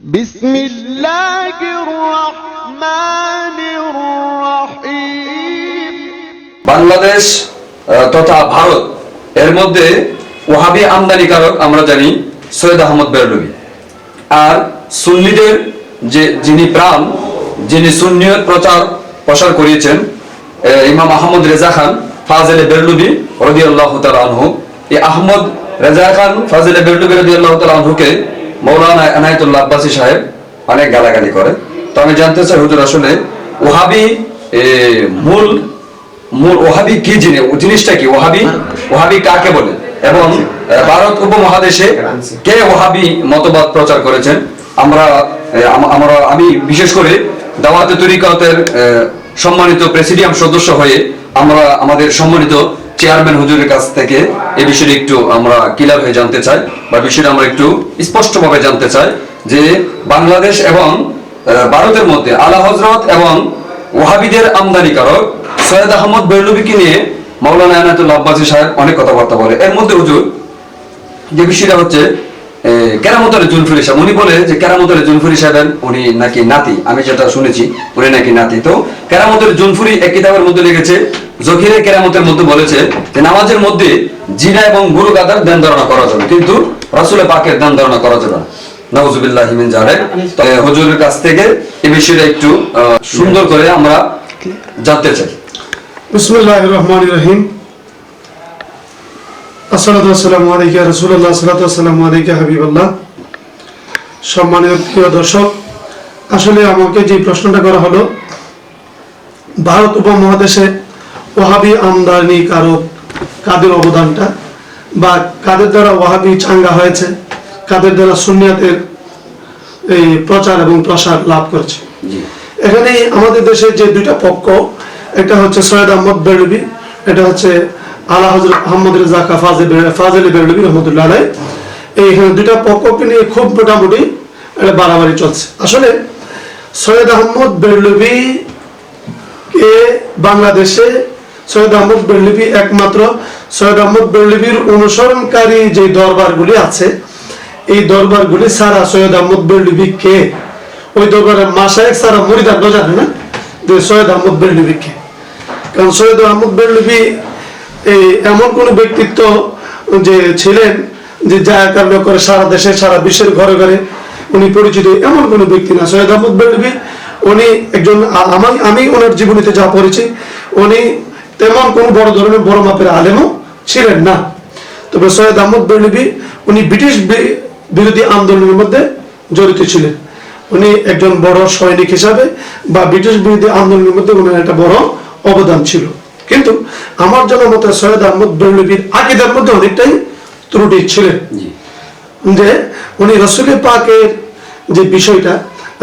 بسم الله الرحمن الرحيم বাংলাদেশ আহ, তথা ভারত এর মধ্যে ওহাবি আমদানিকারক আমরা জানি সৈয়দ আহমদ বেরলভি আর সুন্নিদের যে যিনি প্রাণ যিনি সুন্নিয়ত প্রচার প্রসার করিয়েছেন আহ, ইমাম আহমদ রেজা খান ফাজেলে বেরলুবি রদিয়াল্লাহ তাআলা আনহু এই আহমদ রেজা খান ফাজেলে বেরলুবি রদিয়াল্লাহ তাআলা আনহুকে মৌলানা এনায়েতুল্লাহ আব্বাসী সাহেব অনেক গালাগালি করে। তো আমি জানতে চাই, হুজুর আসলে ওহাবি মূল মূল ওহাবি কি জিনিস? জিনিসটা কি? ওহাবি? ওহাবি কাকে বলে? এবং ভারত উপমহাদেশে কে ওহাবি মতবাদ প্রচার করেছেন? আমরা আমরা, আমি বিশেষ করে দাওয়াতে তরিকতের সম্মানিত প্রেসিডিয়াম সদস্য হয়ে আমরা আমাদের সম্মানিত চেয়ারম্যান হুজুরের কাছ থেকে এই বিষয়ে একটু আমরা ক্লিয়ার হয়ে জানতে চাই বা বিষয়টা আমরা একটু স্পষ্টভাবে জানতে চাই যে বাংলাদেশ এবং ভারতের মধ্যে আলা হজরত এবং ওহাবিদের আমদানিকারক সৈয়দ আহমদ বেরলুবিকে নিয়ে মাওলানা আনাতুল আব্বাসী সাহেব অনেক কথাবার্তা বলে। এর মধ্যে হুজুর যে বিষয়টা হচ্ছে এ, কেরামতের জুলফুরি সাহেব, উনি বলে যে কেরামতের জুলফুরি সাহেবের উনি নাকি নাতি, আমি যেটা শুনেছি, উনি নাকি নাতি। তো কেরামতের জুলফুরি এক কিতাবের মধ্যে লিখেছে, জখিরে কেরামতের মধ্যে বলেছে যে নামাজের মধ্যে জিনা এবং গুরু গাদার ধ্যান ধারণা করা যাবে, কিন্তু রাসূলের পাকের ধ্যান ধারণা করা যাবে না। নাউজুবিল্লাহ মিন জালিক হুজুরের কাছ থেকে এই বিষয়টা একটু সুন্দর করে আমরা জানতে চাই। বিসমুল্লাহ রহমান রহিম। আসসালাম আলাইকা রসুল্লাহ সাল্লাম আলাইকা হাবিবাল্লাহ। সম্মানীয় প্রিয় দর্শক আসলে আমাকে যে প্রশ্নটা করা হলো ভারত উপমহাদেশে ওহাবি আমদানি কারক কাদের অবদানটা বা কাদের দ্বারা ওহাবি চাঙ্গা হয়েছে কাদের দ্বারা সুনিয়াতের এই প্রচার এবং প্রসার লাভ করেছে। এখানে আমাদের দেশে যে দুইটা পক্ষ একটা হচ্ছে সৈয়দ আহমদ এটা হচ্ছে হজরত আহমদ রেজা ফাজেলি বেরলবি রহমতুল্লাহ আলাই দুইটা পক্ষকে নিয়ে খুব মোটামুটি একটা বাড়াবাড়ি চলছে। আসলে সৈয়দ আহমদ বেরলবি কে বাংলাদেশে সৈয়দ আহমদ বেরলিবি একমাত্র। সৈয়দ আহমদ বেরলিবির অনুসরণকারী যে দরবারগুলি আছে, এই দরবারগুলি সারা সৈয়দ আহমদ বেরলিবি কে? ওই দরবারের মাসায় সারা মরিদার জানে না যে সৈয়দ আহমদ বেরলিবি কে? কারণ সৈয়দ আহমদ বেরলিবি এই এমন কোন ব্যক্তিত্ব যে ছিলেন যে যা কারণে করে সারা দেশে, সারা বিশ্বের ঘরে ঘরে উনি পরিচিত, এমন কোন ব্যক্তি না। সৈয়দ আহমদ বেরলিবি উনি একজন আমি আমি ওনার জীবনীতে যা পড়েছি, উনি তেমন কোন বড় ধরনের বড় মাপের আলেমও ছিলেন না। তবে সৈয়দ আহমদ বেরলিবি উনি ব্রিটিশ বিরোধী আন্দোলনের মধ্যে জড়িত ছিলেন। উনি একজন বড় সৈনিক হিসাবে বা ব্রিটিশ বিরোধী আন্দোলনের মধ্যে ওনার একটা বড় অবদান ছিল। কিন্তু আমার জানা মতে সৈয়দ আহমদ বেরলিবির আকিদার মধ্যে অনেকটাই ত্রুটি ছিলেন। যে উনি রসুল পাকের যে বিষয়টা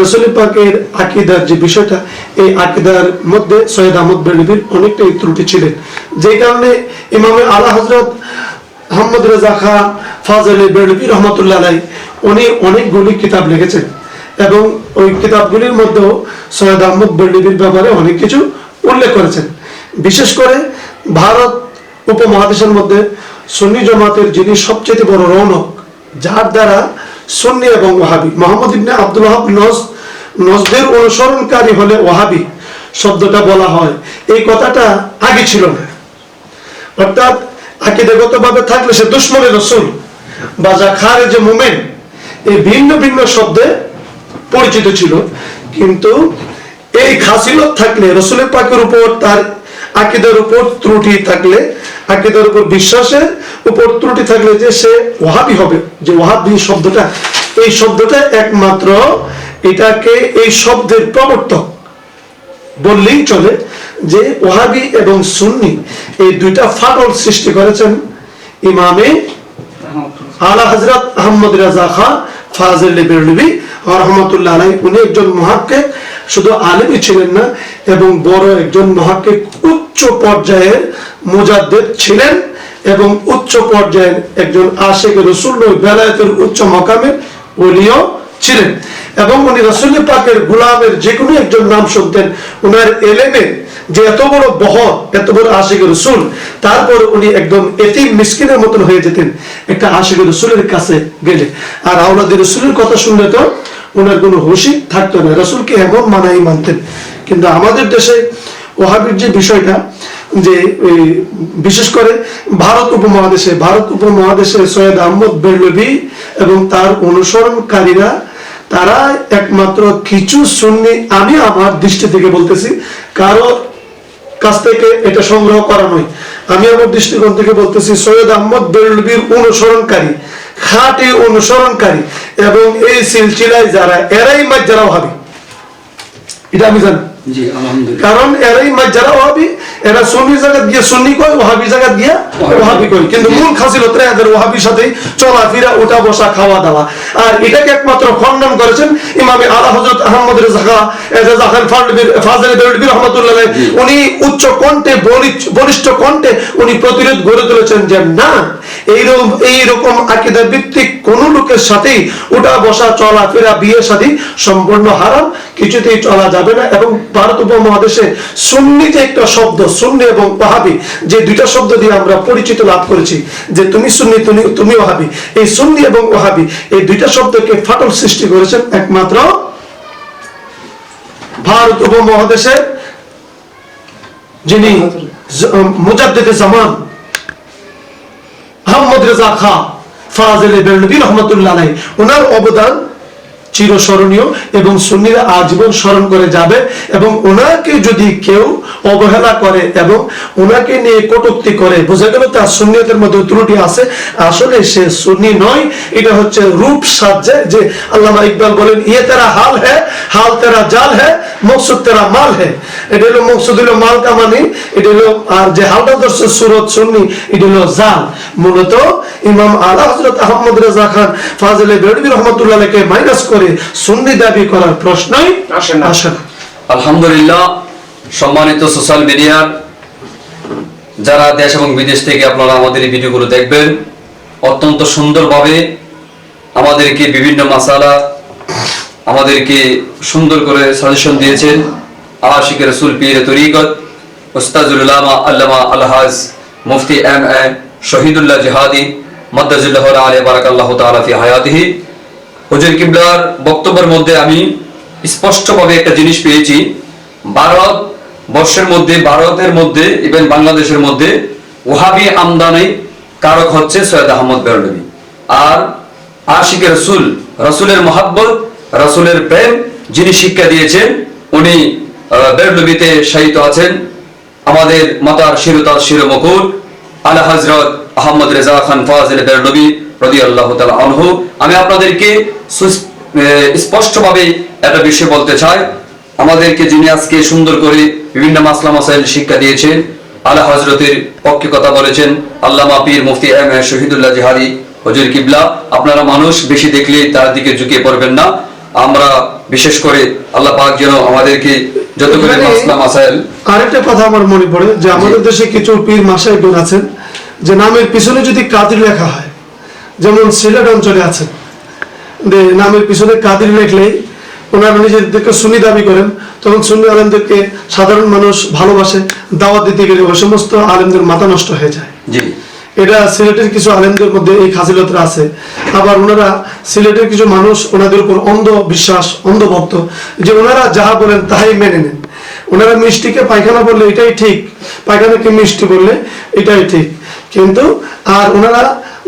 রসুল পাকের আকিদার যে বিষয়টা এই আকিদার মধ্যে সৈয়দ আহমদ বেরলিবির অনেকটাই ত্রুটি ছিলেন। যে কারণে ইমামে আলা হজরত আহমদ রেজা খান ফাজল বেরলিবি রহমতুল্লাহ আলাই উনি অনেকগুলি কিতাব লিখেছেন এবং ওই কিতাবগুলির মধ্যেও সৈয়দ আহমদ বেরলিবির ব্যাপারে অনেক কিছু উল্লেখ করেছেন। বিশেষ করে ভারত উপমহাদেশের মধ্যে সুন্নি জমাতের যিনি সবচেয়ে বড় রৌনক, যার দ্বারা সুন্নি এবং ওহাবি মোহাম্মদ ইবনে আব্দুল ওয়াহাব নজ নজদের অনুসরণকারী হলে ওহাবি শব্দটা বলা হয়। এই কথাটা আগে ছিল না। অর্থাৎ আকিদাগত ভাবে থাকলে সে দুশ্মনে রসুল, বা যা খারে যে মোমেন, এই ভিন্ন ভিন্ন শব্দে পরিচিত ছিল। কিন্তু এই খাসিলত থাকলে রসুলের পাকের উপর তার আকিদার উপর ত্রুটি থাকলে, আকিদার উপর বিশ্বাসের উপর ত্রুটি থাকলে যে সে ওহাবি হবে, যে ওহাবি শব্দটা, এই শব্দটা একমাত্র এটাকে এই শব্দের প্রবর্তক বললেই চলে যে ওহাবি এবং সুন্নি এই দুইটা ফাটল সৃষ্টি করেছেন ইমামে আলা হজরত আহমদ রাজা খান শুধু ছিলেন না, এবং বড় একজন মহাক্কিক উচ্চ পর্যায়ের মুজাদ্দেদ ছিলেন, এবং উচ্চ পর্যায়ের একজন আশেখ রসুল বেলায়েতের উচ্চ মকামের ওলিও ছিলেন। এবং উনি রসুল পাকের গুলামের যে কোনো একজন নাম শুনতেন, উনার এলেমের যে এত বড় বহর, এত বড় আশিক রসুল, তারপর উনি একদম এতিম মিসকিনের মতন হয়ে যেতেন, একটা আশিক রসুলের কাছে গেলে। আর আওলাদের রসুলের কথা শুনলে তো ওনার কোনো হুশই থাকতো না, রসুলকে এমন মানাই মানতেন। কিন্তু আমাদের দেশে ওহাবির যে বিষয়টা, যে বিশেষ করে ভারত উপমহাদেশে ভারত উপমহাদেশে সৈয়দ আহমদ বেরলভি এবং তার অনুসরণকারীরা তারা একমাত্র কিছু সুন্নি, আমি আমার দৃষ্টি থেকে বলতেছি, কারও কাছ থেকে এটা সংগ্রহ করা নয়। আমি আমার দৃষ্টিকোণ থেকে বলতেছি, সৈয়দ আহমদ বেলবির অনুসরণকারী, খাটি অনুসরণকারী, এবং এই সিলসিলায় যারা, এরাই মাঝ যারা ভাবি এটা আমি জানি। কারণ এরাই যারা ওহাবি এরা সুন্নি জায়গা গিয়ে সুন্নি কয় ওহাবি জায়গা গিয়া ওহাবি। কয়। কিন্তু মূল খাসিলত এদের ওহাবির সাথে চলাফেরা উঠা বসা খাওয়া দাওয়া। আর এটাকে একমাত্র খণ্ডন করেছেন ইমামে আলা হযরত আহমদ রেজা খা রেজা খান ফাজলি ফাজলি বেরলবি উনি উচ্চ কণ্ঠে বলিষ্ঠ কণ্ঠে উনি প্রতিরোধ গড়ে তুলেছেন যে না এইরকম এইরকম আকিদা ভিত্তিক কোন লোকের সাথেই উঠা বসা চলাফেরা বিয়ে শাদী সম্পূর্ণ হারাম কিছুতেই চলা যাবে না এবং ভারত উপমহাদেশে সুন্নি যে একটা শব্দ, সুন্নি এবং ওহাবি যে দুইটা শব্দ দিয়ে আমরা পরিচিত লাভ করেছি, যে তুমি সুন্নি, তুমি তুমি ওহাবি এই সুন্নি এবং ওহাবি এই দুইটা শব্দকে ফাটল সৃষ্টি করেছেন একমাত্র ভারত উপমহাদেশের যিনি মুজাদ্দিদে জামান আহমদ রেজা খা, ফাজেলে বেরলবি রহমতুল্লাহ ওনার অবদান চিরস্মরণীয় এবং সুন্নিরা আজীবন স্মরণ করে যাবে এবং ওনাকে যদি কেউ অবহেলা করে এবং ওনাকে নিয়ে কটুক্তি করে, বোঝা গেল তার সুন্নিয়তের মধ্যে ত্রুটি আছে, আসলে সে সুন্নি নয়, এটা হচ্ছে রূপ সাজ্জে যে আল্লামা ইকবাল বলেন ইয়ে তেরা হাল হ্যাঁ হাল তেরা জাল হ্যাঁ মকসুদ তেরা মাল হ্যাঁ এটা হলো মকসুদ হলো মাল কামানি, এটা হলো, আর যে হালটা ধরছে সুরত সুন্নি, এটা হলো জাল। মূলত ইমাম আলা হজরত আহমদ রেজা খান, ফাজলে বেরবি রহমতুল্লাহকে মাইনাস করে সুন্নি দাবি করার প্রশ্নই আসে না। আসে না। আলহামদুলিল্লাহ, সম্মানিত সোশ্যাল মিডিয়ার যারা দেশ এবং বিদেশ থেকে আপনারা আমাদের এই ভিডিওগুলো দেখবেন, অত্যন্ত সুন্দরভাবে আমাদেরকে বিভিন্ন মাসালা আমাদেরকে সুন্দর করে সাজেশন দিয়েছেন। আশিক রসুল পীর তরিকত, উস্তাজুল উলামা আল্লামা আলহাজ মুফতি এম এ শহীদুল্লাহ জিহাদি মদ্দাজুল্লাহ আলী বারাকাল্লাহ তাআলা ফি হায়াতিহি। হুজুর কিবলার বক্তব্যের মধ্যে আমি স্পষ্টভাবে একটা জিনিস পেয়েছি। ভারত বর্ষের মধ্যে ভারতের মধ্যে ইভেন বাংলাদেশের মধ্যে ওহাবি আমদানি কারক হচ্ছে সৈয়দ আহমদ বেরলবি আর আশিক রসুল রসুলের মহাব্বত রসুলের প্রেম যিনি শিক্ষা দিয়েছেন উনি আহ, বেরলবিতে শায়িত আছেন। আমাদের মাতার শিরতার শিরমকুর আলা হজরত আহমদ রেজা খান ফাজিল বেরলবি রদি আল্লাহ আনহু। আমি আপনাদেরকে স্পষ্টভাবে একটা বিষয় বলতে চাই। আমাদেরকে যিনি আজকে সুন্দর করে বিভিন্ন মাসলা মাসাইল শিক্ষা দিয়েছেন আলা হজরতের পক্ষে কথা বলেছেন আল্লামা পীর মুফতি এম এ শহীদুল্লাহ জিহাদি হজুর কিবলা। আপনারা মানুষ বেশি দেখলে তার দিকে ঝুঁকিয়ে পড়বেন না। আমরা বিশেষ করে আল্লাহ পাক যেন আমাদেরকে যত করে মাসলা মাসাইল আরেকটা কথা আমার মনে পড়ে যে আমাদের দেশে কিছু পীর মাসাই বোন আছেন। যে নামের পিছনে যদি কাদির লেখা হয় যেমন সিলেট অঞ্চলে আছেন যে নামের পিছনে কাদির লেখলেই ওনারা নিজেদেরকে সুনি দাবি করেন তখন সুন্নি আলেমদেরকে সাধারণ মানুষ ভালোবাসে দাওয়াত দিতে গেলে ওই সমস্ত আলেমদের মাথা নষ্ট হয়ে যায়। জি। এটা সিলেটের কিছু আলেমদের মধ্যে এই খাসিলতরা আছে। আবার ওনারা সিলেটের কিছু মানুষ ওনাদের উপর অন্ধ বিশ্বাস অন্ধভক্ত যে ওনারা যাহা বলেন তাহাই মেনে নেন। ওনারা মিষ্টিকে পায়খানা বললে এটাই ঠিক পায়খানাকে মিষ্টি বললে এটাই ঠিক। কিন্তু আর ওনারা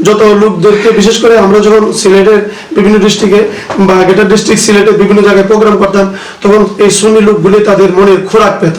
যত লোকদেরকে বিশেষ করে আমরা যখন সিলেটের বিভিন্ন ডিস্ট্রিক্টে বা গেটার ডিস্ট্রিক্ট সিলেটের বিভিন্ন জায়গায় প্রোগ্রাম করতাম তখন এই সুন্নি লোকগুলি তাদের মনে খোরাক পেত।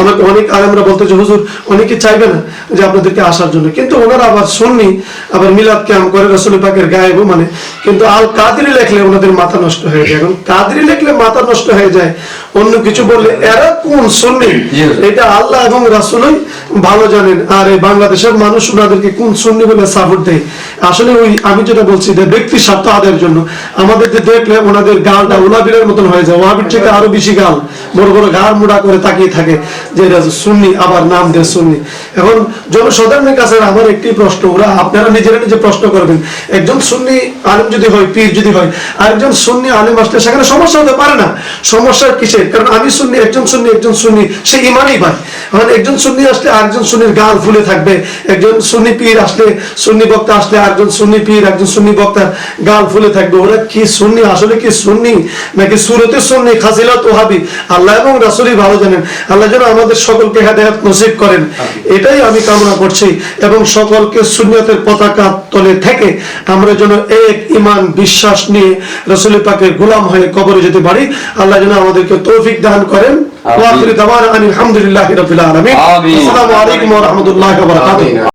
আমাকে অনেক আলেমরা বলতে যে হুজুর অনেকে চাইবে না যে আপনাদেরকে আসার জন্য। কিন্তু ওনারা আবার শুননি আবার মিলাদ ক্যাম্প করে রসুল পাকের গায়েব মানে। কিন্তু আল কাদিরি লেখলে ওনাদের মাথা নষ্ট হয়ে যায়। এখন কাদিরি লেখলে মাথা নষ্ট হয়ে যায়। অন্য কিছু বললে এরা কোন হুজুর। এটা আল্লাহ এবং রাসুলই ভালো জানেন। আর এই বাংলাদেশের মানুষ ওনাদেরকে কোন সুন্নি বলে সাপোর্ট দেয়? আসলে ওই আমি যেটা বলছি যে ব্যক্তি স্বার্থ আদায়ের জন্য। আমাদেরকে দেখলে ওনাদের গালটা ওলাবিরের মতন হয়ে যায়। ওয়াবির থেকে আরও বেশি গাল। বড় বড় গাল মুড়া করে তাকিয়ে থাকে যে এটা সুন্নি, আবার নাম দেয় সুন্নি। এখন জনসাধারণের কাছে আমার একটি প্রশ্ন, ওরা আপনারা নিজেরা নিজে প্রশ্ন করবেন। একজন সুন্নি আলেম যদি হয়, পীর যদি হয়, আরেকজন সুন্নি আলেম আসলে সেখানে সমস্যা হতে পারে না। সমস্যা কিসের? কারণ আমি সুন্নি, একজন সুন্নি একজন সুন্নি, সে ইমানই ভাই। এখন একজন সুন্নি আসলে আরেকজন সুন্নির গাল ফুলে থাকবে। একজন সুন্নি পীর আসলে, সুন্নি বক্তা আসলে আসলে একজন সুন্নি পীর একজন সুন্নি বক্তার গাল ফুলে থাকবে। ওরা কি সুন্নি? আসলে কি সুন্নি? নাকি সুরতে সুন্নি? খাসিলাত ওহাবি? আল্লাহ এবং রাসূলই ভালো জানেন। আল্লাহ যেন আমাদের সকলকে হেদায়েত নসিব করেন। এটাই আমি কামনা করছি এবং সকলকে সুন্নিয়তের পতাকা তলে থেকে আমরা যেন এক ইমান বিশ্বাস নিয়ে রসুল পাকের গোলাম হয়ে কবরে যেতে পারি। আল্লাহ যেন আমাদেরকে তৌফিক দান করেন। ওয়া আখিরু দাওয়ানা আনিল হামদুলিল্লাহি রাব্বিল আলামিন। আমিন। আসসালামু আলাইকুম ওয়া রাহমাতুল্লাহি ওয়া বারাকাতুহু।